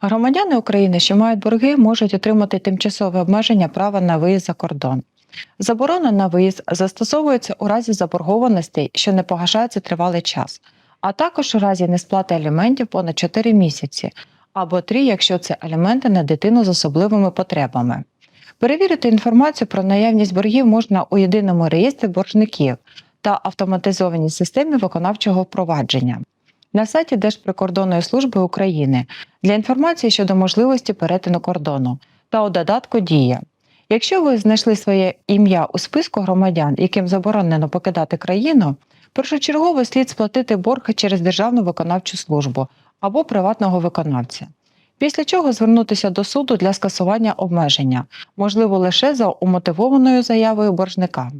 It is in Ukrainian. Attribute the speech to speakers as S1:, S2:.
S1: Громадяни України, що мають борги, можуть отримати тимчасове обмеження права на виїзд за кордон. Заборона на виїзд застосовується у разі заборгованостей, що не погашається тривалий час, а також у разі несплати аліментів понад 4 місяці, або 3, якщо це аліменти на дитину з особливими потребами. Перевірити інформацію про наявність боргів можна у єдиному реєстрі боржників та автоматизованій системі виконавчого впровадження на сайті Держприкордонної служби України для інформації щодо можливості перетину кордону та у додатку Дія. Якщо ви знайшли своє ім'я у списку громадян, яким заборонено покидати країну, першочергово слід сплатити борг через Державну виконавчу службу або приватного виконавця. Після чого звернутися до суду для скасування обмеження, можливо лише за умотивованою заявою боржника.